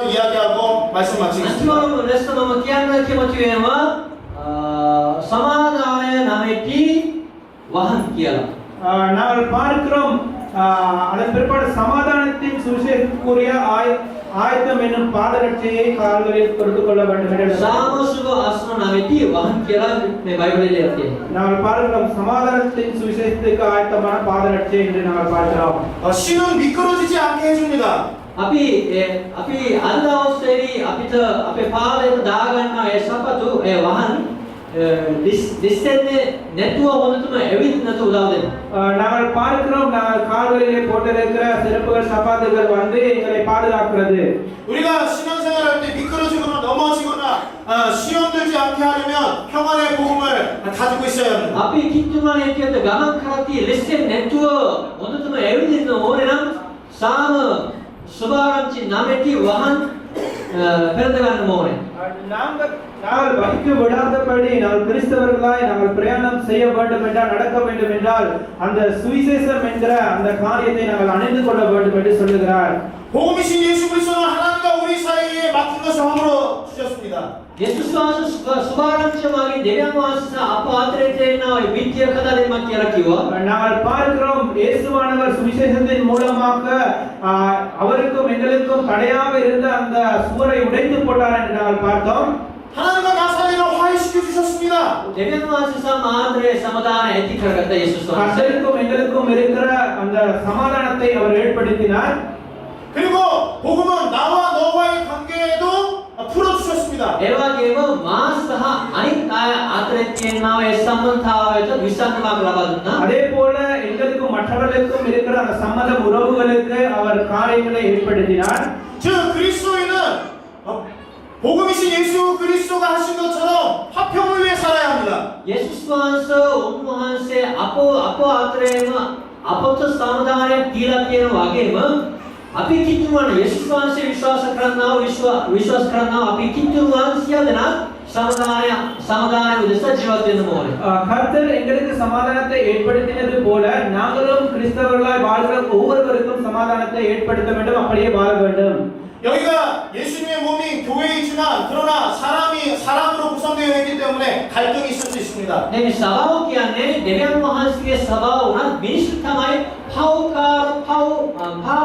이야기하고 말씀마치겠습니다. 레스토랑 끼안나 키모티에와 சமாதான நமைட்டி வகம் கியலாம் நாங்கள் அதன் பிற்பாடு சமாதானத்தின் சுவிசேஷத்துக்குரிய ஆய் ஆயத்தம் என்னும் பாதரட்சையை கால்களில் பொறுத்து கொள்ள வேண்டும் என்று சாமசுக அஸ்ம நமைட்டி வகம் கியலாம் பைபிளில் இருக்கு நாங்கள் பார்க்கிறோம் சமாதானத்தின் சுவிசேஷத்துக்கு ஆயத்தமான பாதரட்சை என்று நாங்கள் பார்க்கிறோம் 신은 미끄러지지 않게 해줍니다. අපි ඒ, අපි අද දවසේදී අපිට අපේ පාදයට දාගන්න ඒ සපතු ඒ වහන් දිස්සෙන්නේ නැතුව හොඳටම ඇවිත් නැතුව උදව් දෙනවා. ஆஹ் நாங்கள் பார்க்கிறோம் நாங்கள் கால்களிலே போட்டிருக்கிற சிறப்புகள் சப்பாத்துகள் வந்து எங்களை பாதுகாக்கிறது 우리가 신앙생활 할 때 미끄러지거나 넘어지거나 어, 시험 들지 않게 하려면 평안의 복음을 가지고 있어야 합니다. අපි කිතුමන එක්කත් ගමන් කරද්දී ලෙස්සෙන් නැතුව හොඳටම ඇවිදින්න ඕනේ නම් සාම සුභාරම්චි சுபாரஞ்சி நாமைக்கு வகன் பிறந்து காரண மோகனே நாங்கள் நாங்கள் விடாதபடி நாங்கள் கிறிஸ்தவர்களாய் நாங்கள் பிரயாணம் செய்ய வேண்டும் என்றால் நடக்க வேண்டும் என்றால் அந்த சுவிசேஷம் என்கிற அந்த காரியத்தை நாங்கள் அணிந்து கொள்ள வேண்டும் என்று சொல்லுகிறார். ஓமிஷி இயேசு கிறிஸ்துவ ಯೇಸುಸ್ವಾಸು சுபாரட்சமாகி திவ்யமாச அப்பாத்திரத்தினால் மூலமாக அவருக்கும் எங்களுக்கும் தடையாக இருந்த அந்த சுவரை உடைந்து போட்டார் என்று நாங்கள் பார்த்தோம் எங்களுக்கும் இருக்கிற அந்த சமாதானத்தை அவர் ஏற்படுத்தினார் 그리고 복음은 풀어주셨습니다. 에와게모 마스하 아니 아트레티나의삼타위산라바나아래 보라 인간들도 마찰하려고 미래가라 삼마다 무라부가래 아가 카레인들의 힘빠지나즉 그리스도인은 어, 복음이신 예수 그리스도가 하신 것처럼 화평을 위해 살아야 합니다. 예수스완서 온무한세 아포 아포 아트레마 아포트 사무당의 디라티에는 와게모 අපි කිතුමන යේසුස් වහන්සේ විශ්වාස කරනවා විශ්වාස විශ්වාස කරනවා අපි කිතුමන් සියල්ල දෙනා සමාදානය සමාදානය උදෙසා ජීවත් වෙන්න ඕනේ. ஆஹ் கர்த்தர் எங்களுக்கு சமாதானத்தை ஏற்படுத்தினது போல நாங்களும் கிறிஸ்தவர்களாய் வாழ்கிற ஒவ்வொருவருக்கும் சமாதானத்தை ஏற்படுத்த வேண்டும் அப்படியே வாழ வேண்டும் 여기가 예수님의 몸인 교회이지만 그러나 사람이 사람으로 구성되어 있기 때문에 갈등이 있을 수 있습니다. දැන් මේ සභාව කියන්නේ දෙවියන් වහන්සේගේ සභාව උනත් මිනිස්සු තමයි පෞකාර පෞ පා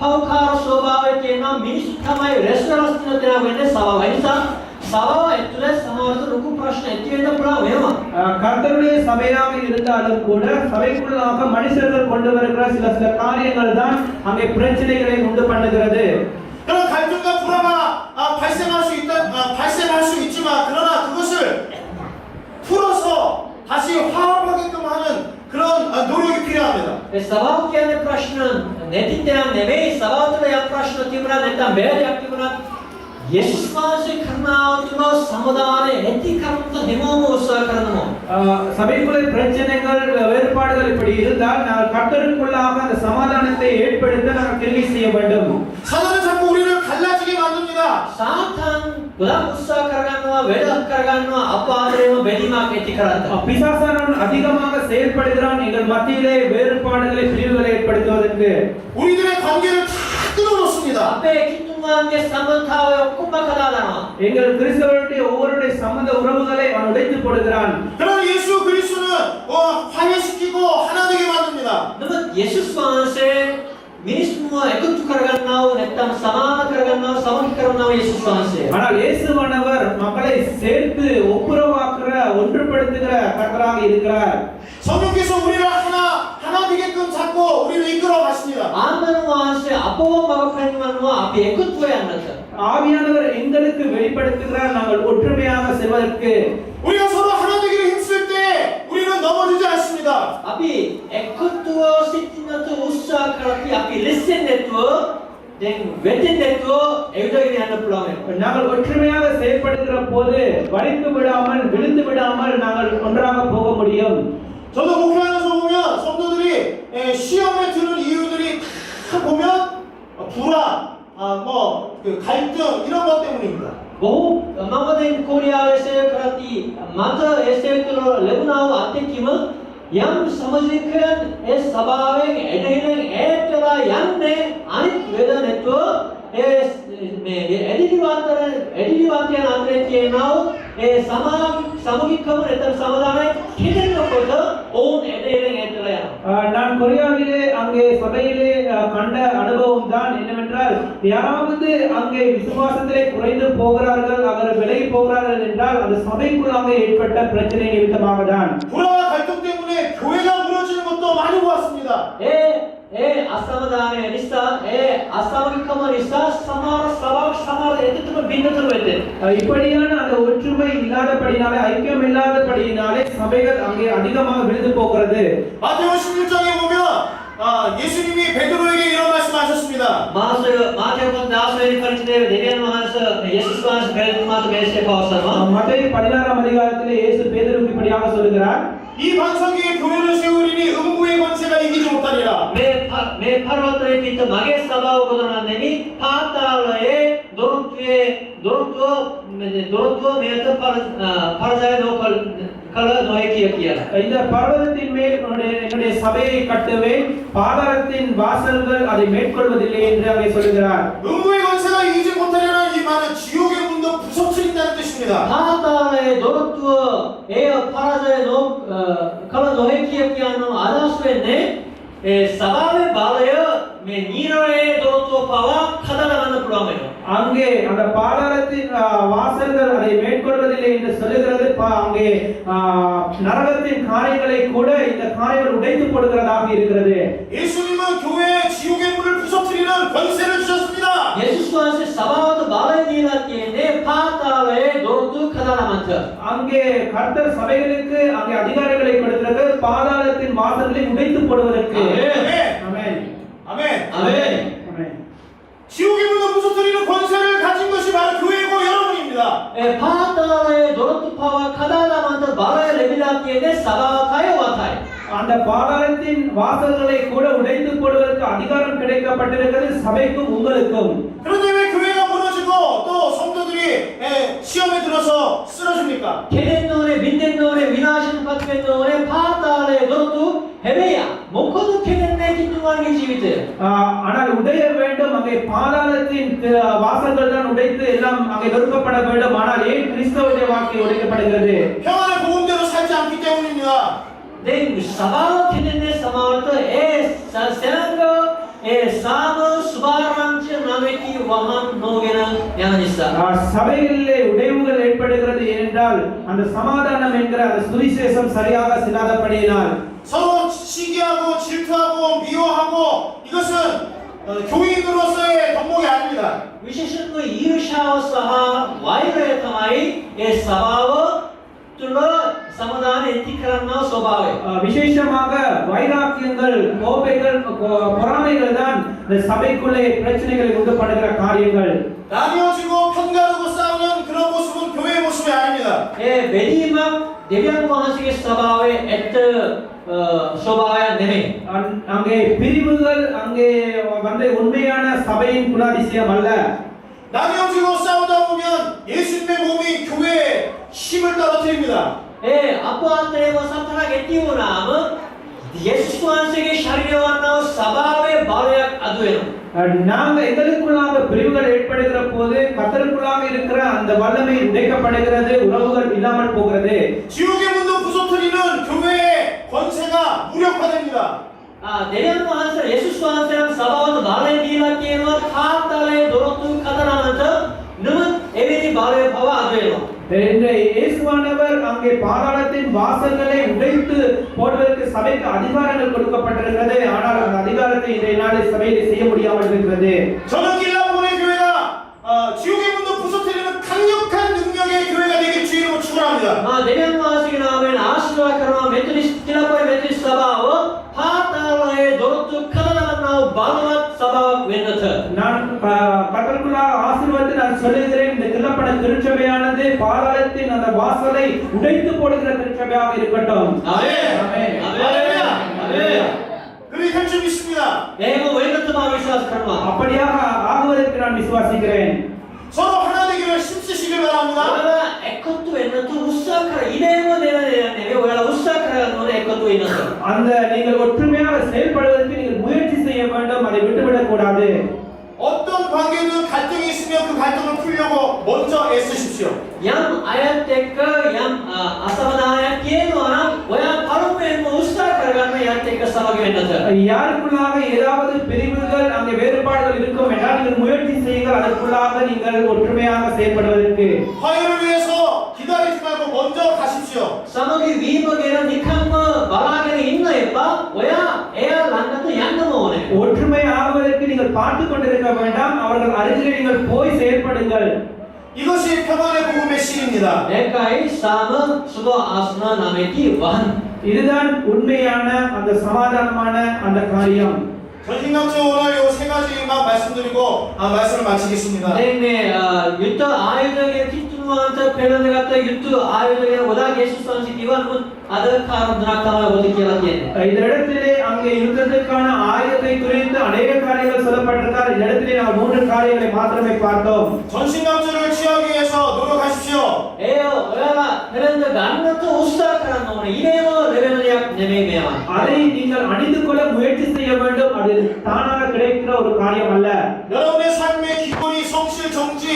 පෞකාර ස්වභාවය තියෙන මිනිස්සු තමයි රෙස්ටරන්ට් දෙනවා වෙන්නේ සභාව. ඒ නිසා සභාව ඇතුලේ සමහරවිට ලොකු ප්‍රශ්න ඇති වෙන්න පුළුවන් වෙනවා. ஆஹ் கர்த்தருடைய சபையாக இருந்தாலும் கூட சபைக்குள்ளாக மனுஷர்கள் கொண்டு வருகிற சில சில காரியங்கள் தான் அங்கே பிரச்சனைகளை உண்டு பண்ணுகிறது 그런 갈등과 불화가 아, 발생할 수 있다, 아, 발생할 수 있지만 그러나 그것을 풀어서 다시 화합하게끔 하는 සවාක්‍යයන ප්‍රශ්න නැතිතයන් නෙවෙයි සවාතුලයක් ප්‍රශ්න තිබුණා නැත්නම් බෑදයක් තිබුණා යේසුස් වහන්සේ කරනාතුන சமுதாய ඇති කරුණ හැමෝම උත්සාහ කරනවා சபைக்குள்ள பிரச்சனைகள் வேறுபாடுகள் இப்படி இருந்தால் நான் கட்டருக்குள்ளாக அந்த சமாதானத்தை ஏற்படுத்த நாம் கேள்வி செய்ய வேண்டும். சமாதானம் உரிமை கல்லாச்சிக்கு வந்துதா சாத்தான் 우리를 갈라지게 만듭니다. සාතන් ගොඩක් උත්සාහ කරගන්නවා වැඩක් කරගන්නවා අප ආදරේම බැඳීමක් ඇති කරන්න. பிசாசானவன் அதிகமாக செயல்படுகிறான் எங்கள் மத்தியிலே வேறுபாடுகளை பிரிவுகளை ஏற்படுத்துவதற்கு 우리들의 관계를 다 끊어놓습니다. අපේ කිතුන්වන්ගේ සම්බන්ධතාවය ඔක්කොම කඩාදානවා. எங்கள் கிறிஸ்தவருடைய ஒவ்வொருடைய சம்பந்த உறவுகளை அவன் உடைத்து போடுகிறான் 그러나 예수 그리스도는 어, 화해시키고 하나 되게 만듭니다. නමුත් යේසුස් වහන්සේ මිනිස්සුන්ව එකතු කරගන්නා වූ නැත්නම් සමාන කරගන්නා වූ සමගි කරනවා යේසුස් වහන්සේ. ஆனால் இயேசுவானவர் மக்களை சேர்த்து ஒப்புரவாக்குற ஒன்றுபடுத்துகிற கர்த்தராக இருக்கிறார் 성령께서 우리를 하나 하나 되게끔 잡고 우리를 이끌어 가십니다. ආන්දන වහන්සේ අපව මඟ පෙන්වනවා අපි එකතුව යන්නට. ஆவியானவர் எங்களுக்கு வெளிப்படுத்துகிறார் நாங்கள் ஒற்றுமையாக செல்வதற்கு 우리가 서로 있습니다. Abi ekuttuğu sittinatu ussa karati api listen nettu then wetin nettu evdagi அந்த புலாங்க நாங்கள் ஒற்றுமையாக செயல்படுகிற போது வலிந்து விடாமல் விழுந்து விடாமல் நாங்கள் ஒன்றாக போக முடியும் 저도 목회하면서 보면 성도들이 에, 시험에 드는 이유들이 다 보면 불안, 아, 뭐그 갈등 이런 것 때문입니다. बहु मम कोरिया ऐसे करती मात्र ऐसे तो लेबुनाओ आते किम යම් සමසිකයන් ඒ සභාවෙන් එඩෙන ඈත්ලා යන්නේ අනිත් වේද නැතුව ඒ මේ එඩිලිවන්තර එඩිලිවන්තයන් අතරේ තියෙනා ඒ සමා සමගිකම නැත්නම් සමදානයේ හිතෙනකොට ඔවුන් එඩෙන ඈත්ලා යනවා. நான் கொரியாவிலே அங்கே சபையிலே கண்ட அனுபவம் தான் என்னவென்றால் யாராவது அங்கே விசுவாசத்திலே குறைந்து போகிறார்கள் அவர் விலகி போகிறார்கள் என்றால் அது சபைக்குள்ளாக ஏற்பட்ட பிரச்சனை நிமித்தமாக தான் 교회가 무너지는 것도 많이 보았습니다. 에, 에 아사마다의 리사, 에 아사무기컴을 리사, 사마르 사박 사마르 에덴을 빈도로 했대. அஹ், இப்படியான அந்த ஒற்றுமை இல்லாதபடினாலே ஐக்கியம் இல்லாதபடியினாலே சபைகள் அங்கே அதிகமாக விழுந்து போகிறது 마태오 16장에 보면 아, 예수님이 베드로에게 이런 말씀하셨습니다. 마스 마태복음 나서의 카르치데 데비안 마하스 예수스 마하스 베르트 마트 베스에 파우사마. மத்திய பதினாறாம் அதிகாரத்திலே இயேசு பேதருக்கு இப்படியாக சொல்கிறார் 이 반석에 교회를 세우리니 음부의 권세가 이기지 못하리라. 매, 파, 매 파르와트의 피트 마게 사바오 고도나네미 파타르의 노르투의 노르투어 노르투어 메트 파르 파르자의 노컬 컬러 노에 기억이야. இந்த பர்வதத்தின் மேல் உன்னுடைய என்னுடைய சபையை கட்டுவேன் பாதாளத்தின் வாசல்கள் அதை மேற்கொள்வதில்லை என்று அங்கே சொல்கிறார் 음부의 권세가 이기지 못하리라는 이 말은 지옥의 문도 부서뜨린다는 뜻입니다. 파타르의 노르투어 에어 파라자의 노 컬러 노에 기억이야는 아다스웨네 사바의 바르여 매 니로의 노르투어 파와 카다라는 프로그램이요. அங்கே அந்த பாதாளத்தின் ஆ, வாசல்கள் அதை மேற்கொள்வதில்லை என்று சொல்லுகிறது பா- அங்கே ஆ, நரகத்தின் காரியங்களை கூட இந்த காரியங்கள் உடைத்து போடுகிறதாக இருக்கிறது அங்கே கர்த்தர் சபைகளுக்கு அங்கே அதிகாரிகளை கொடுக்கிறது பாதாளத்தின் வாசல்களை உடைத்து போடுவதற்கு 아멘. ஆமென். 아멘. 아멘. ஆமென். 지옥의 문을 부서뜨리는 권세를 가진 것이 바로 교회고 여러분입니다. 에 파타르의 노르투 파와 카다라만트 마레 레비라티에네 사바와타요 와타이. அந்த பாதாளத்தின் வாசல்களை கூட உடைத்து போடுவதற்கு அதிகாரம் கிடைக்கப்பட்டிருக்கிறது சபைக்கும் உங்களுக்கும் 그런데 왜 교회가 무너지고 또 성도들이 예, 시험에 들어서 쓰러집니까? 케덴노네 민덴노네 위나신 파트겐노네 파타르의 노르투 헤베야. 모코도 케덴네 기뚱하게 지비트. ஆஹ், ஆனால் உடைய வேண்டும் அங்கே பாதாளத்தின் தி- வாசல்கள் தான் உடைத்து எல்லாம் அங்கே நொறுக்கப்பட வேண்டும் ஆனால் ஏன் கிறிஸ்தவனுடைய வாக்கை உடைக்கப்படுகிறது 평안의 복음대로 살지 않기 때문입니다. 네 사바와 케덴네 사마와트 에 사세랑거 에 사무 수바랑치 나메키 와한 노게는 야니사. ஆஹ், சபைகளிலே உடைவுகள் ஏற்படுகிறது ஏனென்றால் அந்த சமாதானம் என்கிற அந்த சுவிசேஷம் சரியாக சிலாதபடியினால் 서로 시기하고 질투하고 미워하고 이것은 어, 교인으로서의 덕목이 아닙니다. विशेषण को ईर्ष्या सह वायु तमाई ये स्वभाव तुल சமதான எத்திக்கரன்னா சுபாவம் விசேஷமாக வைராக்கியங்கள் கோபைகள் பொறாமைகள் தான் இந்த சபைக்குள்ளே பிரச்சனைகளை உண்டு பண்ணுகிற காரியங்கள் 나뉘어지고 편가르고 싸우는 그런 모습은 교회의 모습이 아닙니다. 예, 메디마 대변 원하시기 스바웨 에트 சோபாய நிலை அங்கே பிரிவுகள் அங்கே வந்த உண்மையான சபையின் குணாதிசயம் அல்ல 나뉘어지고 싸우다 보면 예수님의 몸이 교회에 힘을 떨어뜨립니다. ඒ අපාන්තරේ වසන්තලා ගැටි වුණාම යේසුස් වහන්සේගේ ශරීර වර්ණව ස්වභාවයේ බලයක් අඩු වෙනවා. நாம இதற்குள்ளாக பிரிவுகள் ஏற்படுகிற போது கத்தருக்குள்ளாக இருக்கிற அந்த வல்லமை உடைக்கப்படுகிறது உறவுகள் இல்லாமல் போகிறது 지옥의 문도 부서뜨리는 교회의 권세가 무력화됩니다. ආ දෙවියන් වහන්සේ යේසුස් වහන්සේගේ ස්වභාවයට බලය දීලා කියනවා තාතලයේ දොරතුන් කතරමත නුඹ එවැනි බලය පවා අදේවා. 니라케마 타달에 노로투 카다라면서 너는 에베니 말에 파와 아드에노 இந்த இயேசுவானவர் அங்கே பாதாளத்தின் வாசல்களை உடைத்து போடுவதற்கு சபைக்கு அதிகாரங்கள் கொடுக்கப்பட்டிருக்கிறது ஆனால் அந்த அதிகாரத்தை இன்றைய நாளில் சபையிலே செய்ய முடியாமல் இருக்கிறது 저는 길라보의 교회가 어, 지옥의 문도 부서뜨리는 강력한 능력의 교회가 되길 주의로 축원합니다. 아, 내년 마시기 나오면 아시와 카르마 메트리스 티라코의 메트리스 사바와 파달에 노로투 카다라만 나오 바르와 사바와 웬너트 நான் அஹ், கர்த்தருக்குள்ளாக ஆசீர்வாதத்தை நான் சொல்லுகிறேன் இந்த தில்லப்பட திருச்சபையானது பாதாளத்தின் அந்த வாசலை உடைத்து போடுகிற திருச்சபையாக இருக்கட்டும் அப்படியாக ஆகுவதற்கு நான் விசுவாசிக்கிறேன் 서로 하나님에게 힘쓰시길 바랍니다. 에코트 왜나또 우사카라 이래로 내가 내내 왜라 우사카라는 노래 에코트 அந்த நீங்கள் ஒற்றுமையாக செயல்படுவதற்கு நீங்கள் முயற்சி செய்ய வேண்டும் அதை விட்டுவிடக் கூடாது. 어떤 관계든 갈등이 있으면 그 갈등을 풀려고 먼저 애쓰십시오. 얌 아야테크 얌 아사바나야께노랑 와야 바로페는 உற்சாகரகான யாத்தேக்க சமகிவினது யாருக்குள்ளாக ஏதாவது பிரிவுகள் அங்கே வேறுபாடுகள் இருக்கும் என்றால் நீங்கள் முயற்சி செய்யுங்கள் அதற்குள்ளாக நீங்கள் ஒற்றுமையாக செயல்படுவதற்கு 화해를 위해서 기다리지 말고 먼저 가십시오. 사모기 위복에는 니캄마 바라게는 பார்த்து கொண்டிருக்க வேண்டாம் அவர்கள் அருகிலே நீங்கள் போய் செயல்படுங்கள் 이것이 평안의 복음의 씨입니다. 내가의 삶은 수도 아스나 남에게 완. இதுதான் உண்மையான 전신감주 오늘 요 세 가지만 말씀드리고 아, 말씀을 마치겠습니다. 네네 유튜 아이들에게 티투한테 배려내갔다 유튜 아이들에게 오다 계실 선지 이완분 அதற்கான துணாக்கமாக ஒதுக்கியது இந்த இடத்திலே அங்கே யுத்தத்திற்கான ஆயுதத்தை குறித்து அநேக காரியங்கள் சொல்லப்பட்டிருக்கார் இந்த இடத்திலே நாம் மூன்று காரியங்களை மாத்திரமே பார்த்தோம். 전신갑주를 취하기 위해서 노력하십시오. ஏயோ உலகா நிறைந்த அன்னத்து உஸ்தாக்கிறான் அவனை இதேவோ நிறைய நினைவேவா அதை நீங்கள் அணிந்து கொள்ள முயற்சி செய்ய வேண்டும். அது தானாக கிடைக்கிற ஒரு காரியம் அல்ல. 여러분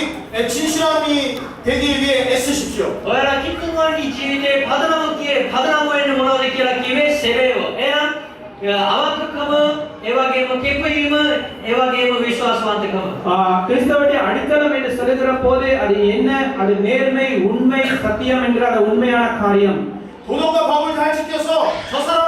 오직 진실함이 되기 위해 애쓰십시오. 너희라 깊은 관리 지혜제 바드나무기에 바드나무에는 뭐라고 기라기에 세배요. 에란 아와크컴은 에와게임은 깨프임은 에와게임은 விசுவாசவான்ட்டுகம் கிறிஸ்தவத்தை அடித்தளம் என்று சொல்லுகிற 도덕과 법을 잘 지켜서 저 사람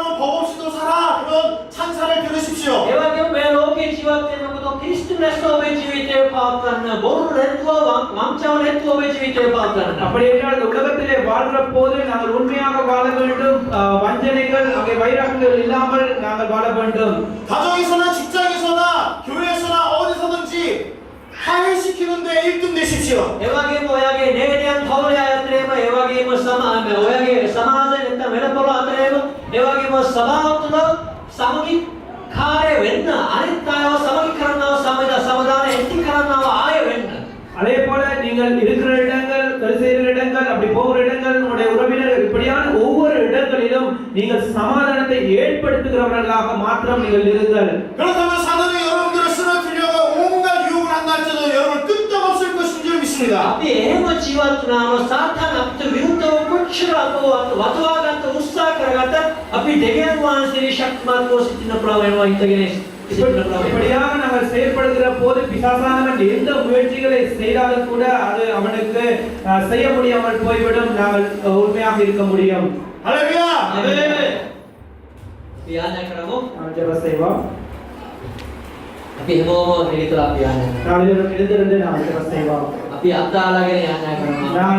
වංචාව නැතුව ඔබේ ජීවිතය පවත්වන්න. அப்படி என்றால் இந்த உலகத்திலே வாழ்ற போது நாங்கள் உண்மையாக வாழ வேண்டும் ஆ, வஞ்சனைகள் அங்கே வைராகங்கள் இல்லாமல் நாங்கள் வாழ வேண்டும் 가정에서나 직장에서나 교회에서나 어디서든지 화해시키는데 1등 되십시오. ඒ වගේම ඔයාගේ නේදයන් පවුලේ අතරේම ඒ වගේම සමාජ ඔයාගේ සමාජය නැත්නම් වෙනපොළ අතරේම ඒ වගේම සභාව තුළ සමගි කාර්ය වෙන්න අනිත් අයව සමගි நீங்கள் இருக்கிற இடங்கள் செய்கிற இடங்கள் அப்படி போகிற இடங்கள் உங்களுடைய உறவினர்கள் இப்படியான ஒவ்வொரு இடங்களிலும் நீங்கள் சமாதானத்தை ஏற்படுத்துகிறவர்களாக மாத்திரம் நீங்கள் இருங்கள். ಹೇಮ ಜೀವತ್ತು ನಾಮ ಸಾಧನ ಅಪ್ತು ವಿರುದ್ಧವು ಕುಕ್ಷರಾಗೋ ಅಥವಾ ವಧುವಾಗಂತ ಉತ್ಸಾಹ ಕರಗತ ಅಪಿ ದೆಗೆಯುವ ಶ್ರೀ ಶಕ್ಮಾತ್ಮೋ ಸ್ಥಿತಿನ ಪ್ರವಯವ ಇಂತಗೆನೆ இப்படியாக நம்ம செயல்படுகிற போது பிசாசானவன் எந்த முயற்சிகளை செய்தாலும் கூட அது அவனுக்கு செய்ய முடியாமல் போய்விடும். நாங்கள் உண்மையாக இருக்க முடியும். செய்வோம். අපි හැමෝම පිළිතුරක් කියන්නේ. නාලිරෙ පිළිතුරෙන් දෙන අවශ්‍ය වස්තේවා. අපි අත්දාලාගෙන යන්න කරනවා.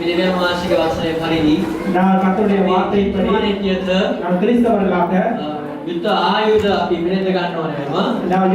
விநியோக வாசிக வாசனை பரிதி நான் கர்த்தருடைய வார்த்தைப்படி நான் கிறிஸ்தவர்களாக ಯುದ್ಧ ಆಯುಧ ಅಪಿ ಬೆಳೆದ ಕಾರಣವನ್ನೇವ ನಾವು